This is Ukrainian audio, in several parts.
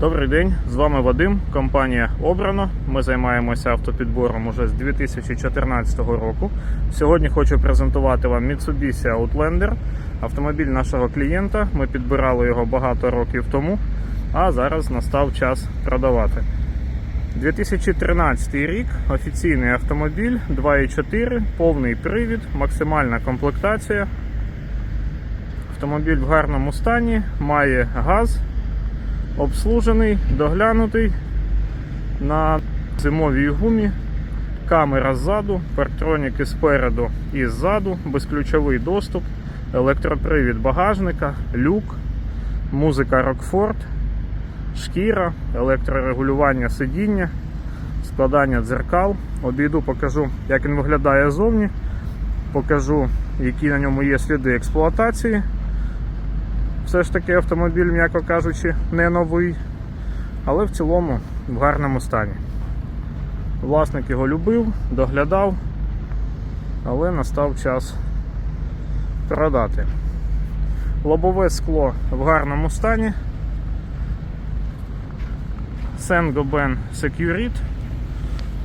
Добрий день, з вами Вадим, компанія Обрано. Ми займаємося автопідбором уже з 2014 року. Сьогодні хочу презентувати вам Mitsubishi Outlander, автомобіль нашого клієнта. Ми підбирали його багато років тому, а зараз настав час продавати. 2013 рік, офіційний автомобіль 2.4, повний привід, максимальна комплектація. Автомобіль в гарному стані, має газ, обслужений, доглянутий на зимовій гумі, камера ззаду, парктроніки спереду і ззаду, безключовий доступ, електропривід багажника, люк, музика Rockford, шкіра, електрорегулювання сидіння, складання дзеркал. Обійду, покажу, як він виглядає зовні, покажу, які на ньому є сліди експлуатації. Все ж таки автомобіль, м'яко кажучи, не новий, але в цілому в гарному стані. Власник його любив, доглядав, але настав час продати. Лобове скло в гарному стані. Saint-Gobain Securit.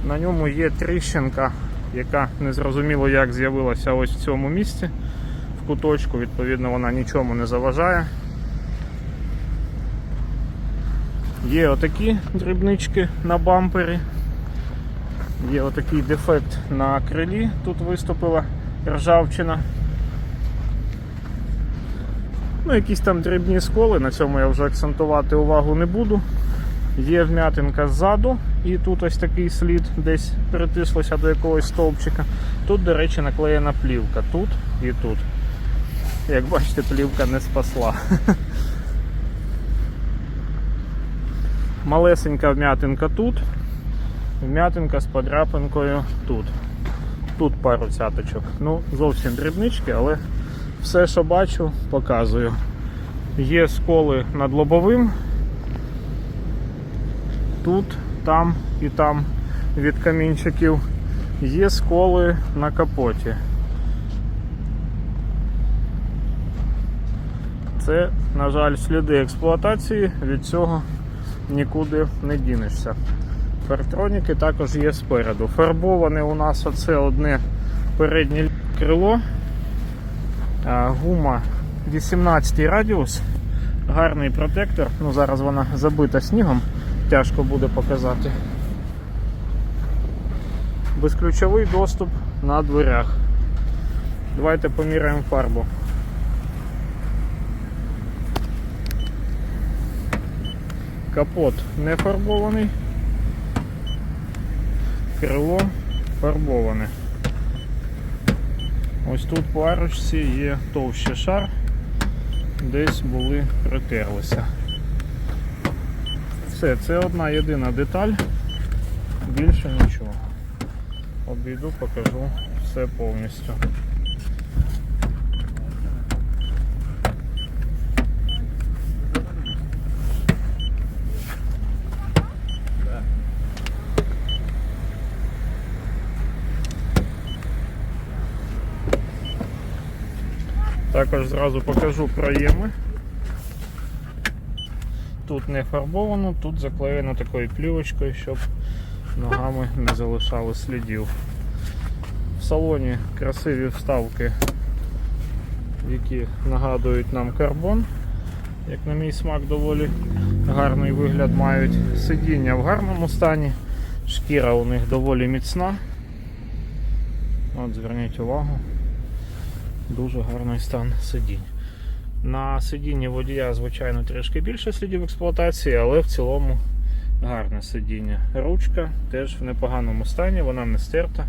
На ньому є тріщинка, яка незрозуміло як з'явилася ось в цьому місці куточку, відповідно, вона нічому не заважає. Є отакі дрібнички на бампері. Є отакий дефект на крилі, тут виступила ржавчина. Ну, якісь там дрібні сколи, на цьому я вже акцентувати увагу не буду. Є вм'ятинка ззаду, і тут ось такий слід десь притислося до якогось стовпчика. Тут, до речі, наклеєна плівка. Тут і тут. Як бачите, плівка не спасла. Малесенька вм'ятинка тут, вм'ятинка з подряпинкою тут. Тут пару цяточок. Ну, зовсім дрібнички, але все, що бачу, показую. Є сколи над лобовим. Тут, там і там від камінчиків. Є сколи на капоті. Це, на жаль, сліди експлуатації, від цього нікуди не дінешся. Парктроніки також є спереду. Фарбоване у нас оце одне переднє крило. Гума 18 радіус, гарний протектор. Ну, Зараз вона забита снігом, тяжко буде показати. Безключовий доступ на дверях. Давайте поміряємо фарбу. Капот не фарбований, крило фарбоване. Ось тут по арочці є товщий шар, десь були притерлися. Все, це одна єдина деталь, більше нічого. Обійду, покажу все повністю. Також зразу покажу проєми. Тут не фарбовано, тут заклеєно такою плівочкою, щоб ногами не залишали слідів. В салоні красиві вставки, які нагадують нам карбон. Як на мій смак, доволі гарний вигляд мають. Сидіння в гарному стані, шкіра у них доволі міцна. От Зверніть увагу. Дуже гарний стан сидінь. На сидінні водія, звичайно, трішки більше слідів експлуатації, але в цілому гарне сидіння. Ручка теж в непоганому стані, вона не стерта,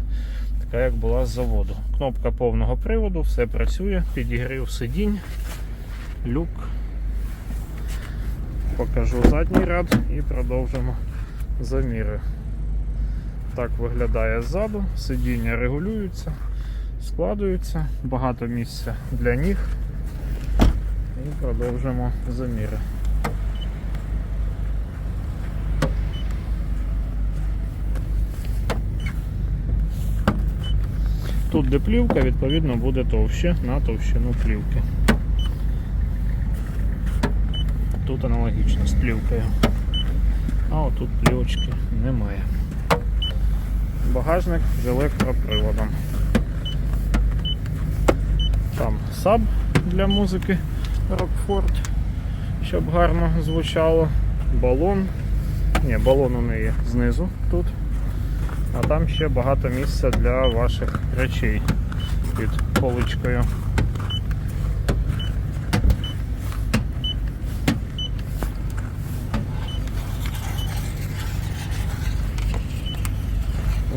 така як була з заводу. Кнопка повного приводу, все працює, підігрів сидінь, люк. Покажу задній ряд і продовжимо заміри. Так виглядає ззаду, сидіння регулюються складуються, багато місця для ніг. І продовжимо заміри. Тут де плівка, відповідно, буде товще на товщину плівки. Тут аналогічно з плівкою. А отут плівочки немає. Багажник з електроприводом. Там саб для музики Rockford, щоб гарно звучало. Балон. Ні, балон у неї знизу тут. А там ще багато місця для ваших речей під поличкою.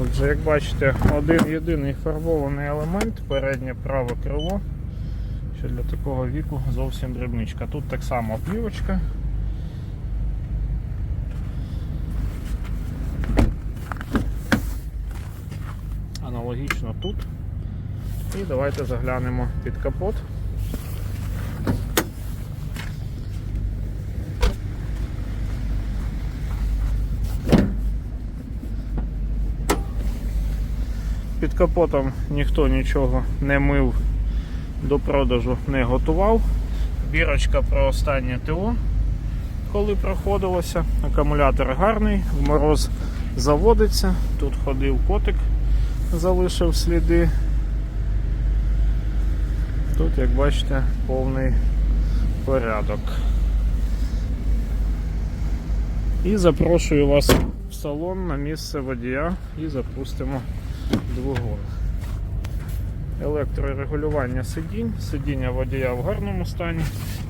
Отже, як бачите, один єдиний фарбований елемент, переднє праве крило, що для такого віку зовсім дрібничка. Тут так само плівочка. Аналогічно тут. І давайте заглянемо під капот. Під капотом ніхто нічого не мив, до продажу не готував. Бірочка про останнє ТО, коли проходилося. Акумулятор гарний, в мороз заводиться. Тут ходив котик, залишив сліди. Тут, як бачите, повний порядок. І запрошую вас в салон на місце водія і запустимо двигун. Електрорегулювання сидінь, сидіння водія в гарному стані,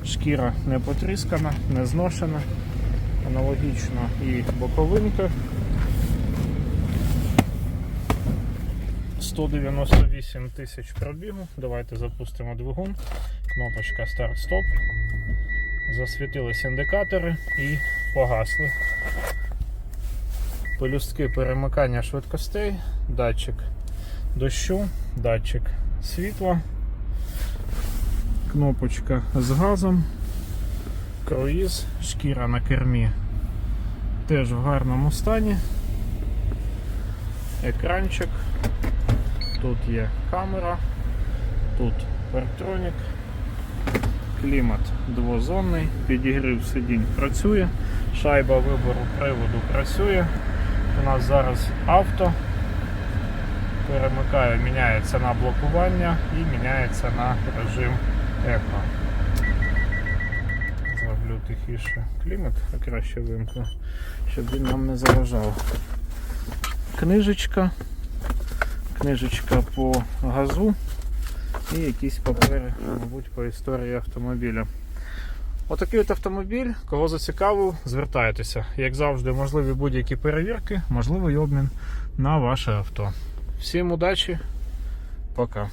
шкіра не потріскана, не зношена, аналогічно і боковинка. 198 тисяч пробігу. Давайте запустимо двигун. Кнопочка старт-стоп. Засвітились індикатори і погасли. Пелюстки перемикання швидкостей, датчик дощу, датчик світла, кнопочка з газом, круїз, шкіра на кермі теж в гарному стані, екранчик, тут є камера, тут парктронік, клімат двозонний, підігрів сидінь працює, шайба вибору приводу працює. У нас зараз авто перемикає, міняється на блокування і міняється на режим еко. Зроблю тихіше клімат, а краще вимкну, щоб він нам не заважав. Книжечка, книжечка по газу і якісь папери, мабуть, по історії автомобіля. Отакий от автомобіль, кого зацікавив, звертайтеся. Як завжди, можливі будь-які перевірки, можливий обмін на ваше авто. Всім удачі, пока.